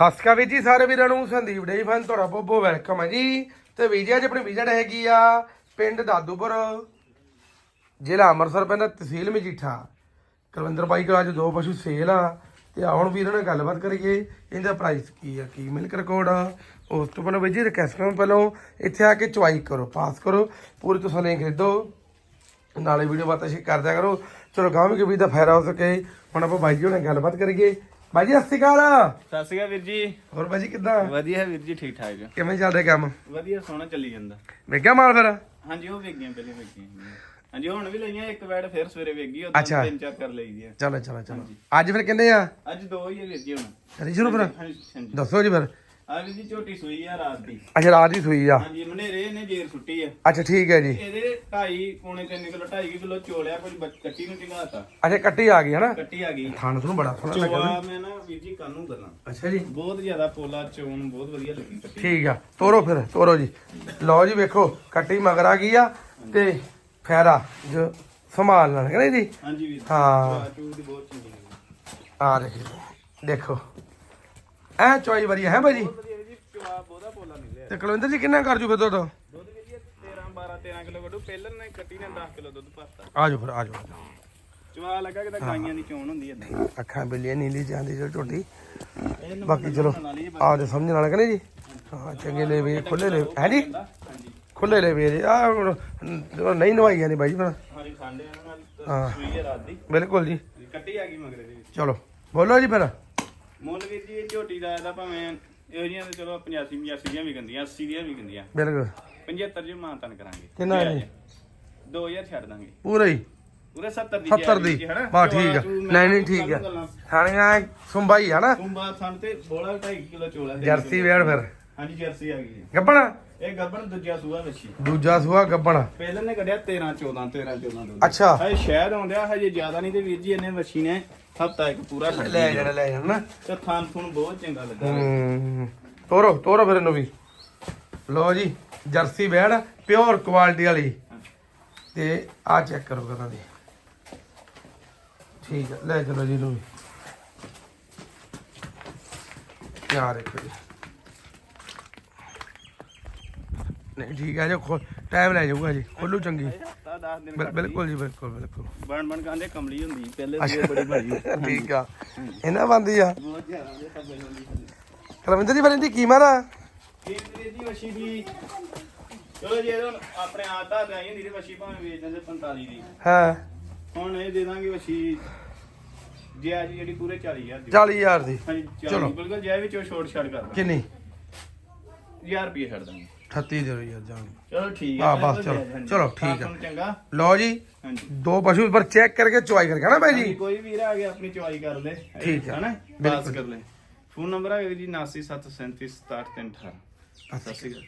ਸਤਿ ਸ਼੍ਰੀ ਅਕਾਲ ਵੀਰ ਜੀ, ਸਾਰੇ ਵੀਰਾਂ ਨੂੰ, ਸੰਦੀਪ ਡੇਈ ਫਨ ਤੁਹਾਡਾ ਬਹੁਤ ਬਹੁਤ ਵੈਲਕਮ ਹੈ ਜੀ। ਤੇ ਵੀਜ਼ਾ ਅੱਜ ਆਪਣੀ ਵਿਜ਼ਿਟ ਹੈਗੀ ਆ ਪਿੰਡ ਦਾਦੂਪੁਰ, ਜ਼ਿਲ੍ਹਾ ਅੰਮ੍ਰਿਤਸਰ ਪੈਂਦਾ ਤਹਿਸੀਲ ਮਜੀਠਾ। ਕੁਲਵਿੰਦਰ ਬਾਈ ਕੋਲ ਅੱਜ ਦੋ ਪਸ਼ੂ ਸੇਲ ਆ, ਤੇ ਆਉਣ ਵੀਰਾਂ ਨਾਲ ਗੱਲਬਾਤ ਕਰੀਏ, ਇਹਦਾ ਪ੍ਰਾਈਸ ਕੀ ਆ, ਕੀ ਮਿਲਕ ਰਿਕਾਰਡ ਆ। ਉਸ ਤੋਂ ਪਹਿਲਾਂ ਵੀਰ ਜੀ ਰਿਕਵੈਸਟ ਕਰੋ ਪਹਿਲਾਂ, ਇੱਥੇ ਆ ਕੇ ਚੁਆਈ ਕਰੋ ਪਾਸ ਕਰੋ, ਪੂਰੀ ਤਸੱਲੀ ਖਰੀਦੋ। ਨਾਲੇ ਵੀਡੀਓ ਬਾਤਾਂ ਸ਼ੇਅਰ ਕਰਦਿਆ ਕਰੋ ਚਲੋ ਗਾਂਵ ਕੇ ਵੀ ਦਾ ਫਾਇਦਾ ਹੋ ਸਕੇ, ਹੁਣ ਆਪਾਂ ਬਾਈ ਜੀ ਨਾਲ ਗੱਲਬਾਤ ਕਰੀਏ। ਜੀ ਸਤਿ ਸ਼੍ਰੀ ਅਕਾਲ। ਸਤਿ ਸ਼੍ਰੀ ਅਕਾਲ ਵੀਰ ਜੀ। ਹੋਰ ਜੀ ਕਿੱਦਾਂ? ਵਧੀਆ ਵੀਰ ਜੀ ਠੀਕ ਠਾਕ। ਕਿਵੇਂ ਚੱਲ ਰਿਹਾ ਕੰਮ? ਵਧੀਆ ਸੋਹਣਾ ਚੱਲੀ ਜਾਂਦਾ। ਵੇਖਿਆ ਮਾਲ ਫਿਰ? ਹਾਂਜੀ ਉਹ ਵੇਗੀਆਂ ਪਹਿਲੇ ਵੇਗੀਆਂ ਹਾਂਜੀ ਹੁਣ ਵੀ ਲਈਆਂ ਇੱਕ ਵੈਡ ਫਿਰ ਸਵੇਰੇ ਵੇਗੀ ਉਹ। ਤਿੰਨ ਚਾਰ ਕਰ ਲਈ ਦੀ ਚਲੋ ਚਲੋ ਚਲੋ। ਅੱਜ ਫਿਰ ਕਿੰਨੇ ਆ? ਅੱਜ ਦੋ ਹੀ ਆ ਵੀਰ ਜੀ ਹੁਣ। ਕਰੀ ਸ਼ੁਰੂ ਫਿਰ? ਦੱਸੋ ਜੀ ਫਿਰ। ਆ ਵੀਰ ਜੀ ਝੋਟੀ ਸੂਈ ਆ ਰਾਤ ਦੀ। ਅੱਛਾ ਰਾਤ ਦੀ ਸੂਈ ਆ। ਹਾਂਜੀ ਮਨੇਰੇ ਨੇ ਜੇਰ ਸੁੱਟੀ ਆ। ਅੱਛਾ ਠੀਕ ਹੈ ਜੀ। ਇਹਦੇ 2.5 ਪੌਣੇ 3 ਕਿਲੋ 2.5 ਕਿਲੋ ਚੋਲਿਆ ਕੁਝ ਬੱਚ- ਕੱਟੀ ਨੂੰ ਚੰਗਾਤਾ ਅੱਛਾ ਕੱਟੀ ਆ ਗਈ ਹਨਾ? ਕੱਟੀ ਆ ਗਈ। ਥਾਣ ਤੁਹਾਨੂੰ ਬੜਾ ਸੋਹਣਾ ਲੱਗਾ ਚੋਆ ਮੈਂ ਨਾ ਵੀਰ ਜੀ ਕੰਨ ਗੱਲਾਂ ਅੱਛਾ ਜੀ। ਬਹੁਤ ਜ਼ਿਆਦਾ ਪੋਲਾ ਚੋਣ ਬਹੁਤ ਵਧੀਆ ਲੱਗੀ ਕੱਟੀ। ਠੀਕ ਆ ਤੋਰੋ ਫਿਰ ਤੋਰੋ ਜੀ। ਲਓ ਜੀ ਵੇਖੋ ਕੱਟੀ ਮਗਰ ਆ ਗਈ ਆ ਤੇ ਫੈਰਾ ਜੋ ਸੰਭਾਲ ਨਾਲ ਕਹਿੰਦੇ ਜੀ? ਹਾਂਜੀ ਵੀਰ ਹਾਂ। ਚੂੜ ਦੀ ਬਹੁਤ ਚੰਗੀ ਲੱਗੀ। ਆ ਦੇਖੋ ਦੇਖੋ। ਐ ਚੋਈ ਵਧੀਆ ਹੈ ਭਾਈ ਜੀ? ਬਹੁਤ ਵਧੀਆ ਵੀਰ ਜੀ ਚੋਆ ਬਹੁਤਾ ਪੋਲਾ ਨਿਕਲਿਆ ਤੇ ਕੁਲਵਿੰਦਰ ਜੀ ਕਿੰਨਾ ਕਰ ਜੂ ਫਿਰ 13 12 13 ਕਿਲੋ ਕੱਢੂ। ਪਹਿਲਾਂ ਨੇ ਕੱਟੀ ਨੇ 10 ਕਿਲੋ ਦੁੱਧ ਭਰਤਾ ਆ ਜਾਓ ਫਿਰ ਆ ਜਾਓ। ਆ ਜਾਓ। ਚਵਾ ਲੱਗਾ ਕਿ ਤਾਂ ਗਾਈਆਂ ਦੀ ਚੋਣ ਹੁੰਦੀ ਏਦਾਂ। ਅੱਖਾਂ ਬਿੱਲੀਆਂ ਨੀਲੀ ਜਾਂਦੀ ਝੋਟੀ। ਬਾਕੀ ਚਲੋ ਆ ਜੇ ਸਮਝਣ ਵਾਲਾ ਕਹਿੰਦੇ ਜੀ? ਹਾਂ ਚੰਗੇ ਲੈ ਵੀ ਖੁੱਲੇ ਲੈ। ਹੈ ਜੀ? ਖੁੱਲੇ ਲੈ ਵੀ ਆ ਨਹੀਂ ਨਵਾਈ ਜਾਂਦੀ ਬਾਈ ਫਿਰ ਹਾਂਜੀ ਖਾਂਡੇ ਇਹਨਾਂ ਹਾਂ। ਨਾਲ ਸੂਈ ਹੈ ਰਾਤ ਦੀ। ਬਿਲਕੁਲ ਜੀ। ਕੱਟੀ ਆ ਗਈ ਮਗਰੇ ਦੇ ਵਿੱਚ। ਚਲੋ ਬੋਲੋ ਜੀ ਫਿਰ। ਮੁੱਲ ਵੀਰ ਜੀ ਝੋਟੀ ਦਾ ਇਹਦਾ ਭਾਵੇਂ ਇਹੋ ਜਿਹੀਆਂ ਤਾਂ ਚਲੋ 85 85 ਦੀਆਂ ਵੀ ਗੰਦੀਆਂ 80 ਦੀਆਂ ਵੀ ਗੰਦੀਆਂ। ਬਿਲਕੁਲ। 75 ਜੀ ਮਾਨਤਨ ਕਰਾਂਗੇ। ਕਿੰਨਾ ਜੀ? 2000 ਛੱਡ ਦਾਂਗੇ। ਪੂਰਾ ਹੀ? ਪੂਰੇ 70 ਦੀ 70 ਦੀ। ਬਾ ਠੀਕ ਆ। ਨਹੀਂ ਨਹੀਂ ਠੀਕ ਆ। ਥਾਣੀਆਂ ਸੁੰਬਾਈ ਆ ਨਾ ਤੁੰਬਾ ਥਣ ਤੇ ਬੋਲਾ 2.5 ਕਿਲੋ ਚੋਲਾ ਜਰਸੀ ਵੇੜ ਫਿਰ। ਹਾਂਜੀ ਜਰਸੀ ਆ ਗਈ। ਗੱਬਣ? ਇਹ ਗੱਬਣ ਦੂਜਾ ਸੂਆ ਵੱਛੀ ਦੂਜਾ ਸੂਆ ਗੱਬਣ। ਪਹਿਲਾਂ ਨੇ ਕੱਢਿਆ 13 14 13 14 ਦੁੱਧ ਅੱਛਾ। ਹਜੇ ਸ਼ਾਇਦ ਆਉਂਦਿਆ ਹਜੇ ਜ਼ਿਆਦਾ ਨਹੀਂ ਤੇ ਵੀਰ ਜੀ ਇਹਨੇ ਵੱਛੀ ਨੇ। ਹਫਤਾ ਇੱਕ ਪੂਰਾ ਛੱਡ ਲੈ ਜਾਣਾ ਲੈ ਜਾਣਾ ਨਾ ਤੇ ਥਾਨ ਥੂਨ ਬਹੁਤ ਚੰਗਾ ਲੱਗਾ। ਹੂੰ ਤੋਰੋ ਤੋਰੋ ਫਿਰ ਇਹਨੂੰ ਵੀ। ਲਓ ਜੀ ਜਰਸੀ ਬੈੜ ਪਿਓਰ ਕੁਆਲਿਟੀ ਵਾਲੀ। ਤੇ ਆ ਚੈੱਕ ਕਰੋ ਕਰਾਂ ਦੀ। ਠੀਕ ਹੈ ਲੈ ਚਲੋ ਜੀ ਨੂੰ ਵੀ। ਯਾਰ ਇੱਕ ਜੀ ਨਹੀਂ ਠੀਕ ਹੈ ਜੋ ਟਾਈਮ ਲੈ ਜਾਊਗਾ ਜੀ। ਖੋਲੂ ਚੰਗੀ। 10 ਦਿਨ ਬਿਲ- ਬਿਲਕੁਲ ਜੀ ਬਿਲਕੁਲ ਬਿਲਕੁਲ। ਬਣ ਬਣ ਕਹਿੰਦੇ ਕਮਲੀ ਹੁੰਦੀ ਪਹਿਲੇ ਵੀ ਬੜੀ ਭਾਰੀ ਠੀਕ ਆ। ਇਹਨਾਂ ਬੰਦੀ ਆ? ਬਹੁਤ ਜ਼ਿਆਦਾ ਇਹ ਸਭ ਹੁੰਦੀ ਕਲਵਿੰਦਰ ਜੀ ਫਿਰ ਇਹਦੀ ਕੀਮਤ ਆ? ਇਹ ਵੀਰ ਜੀ ਵੱਛੀ ਦੀ। ਚਲੋ ਜੇ ਹੁਣ ਆਪਣੇ ਆਤਾ ਤੇ ਆਈ ਹੁੰਦੀ ਤੇ ਵੱਛੀ ਭਾਵੇਂ ਵੇਚ ਦਿੰਦੇ 45 ਦੀ। ਹਾਂ। ਹੁਣ ਇਹ ਦੇ ਦਾਂਗੇ ਜੇ ਜਿਹੜੀ ਪੂਰੇ 40000 ਦੀ। 40000 ਦੀ। ਹਾਂਜੀ ਚਲੋ। ਚਲੋ। ਬਿਲਕੁਲ ਜੇ ਵਿੱਚੋਂ ਛੋਟ ਛੱਡ ਕਰ ਕਿੰਨੀ? 1000 ਰੁਪਏ ਛੱਡ ਦਾਂਗੇ। 38 ਦੇ ਯਾਰ ਜਾਨ ਚਲੋ ਠੀਕ ਹੈ ਬਸ, ਚਲੋ, ਚਲੋ, ਠੀਕ ਆ। ਚੰਗਾ। ਲਓ ਜੀ ਹਾਂਜੀ। ਦੋ ਪਸ਼ੂ ਪਰ ਚੈੱਕ ਕਰਕੇ ਚੁਆਈ ਕਰਕੇ ਨਾ ਭਾਈ ਜੀ? ਕੋਈ ਵੀਰ ਆ ਗਿਆ ਆਪਣੀ ਚੁਆਈ ਕਰ ਲੈ। ਠੀਕ ਆ। ਹਨਾ? ਬਿਲਕੁਲ। ਕਰ ਲੈ। ਫੋਨ ਨੰਬਰ ਹੈ ਜੀ 99737 6718 ਸਤਿ ਸ਼੍ਰੀ ਅਕਾਲ।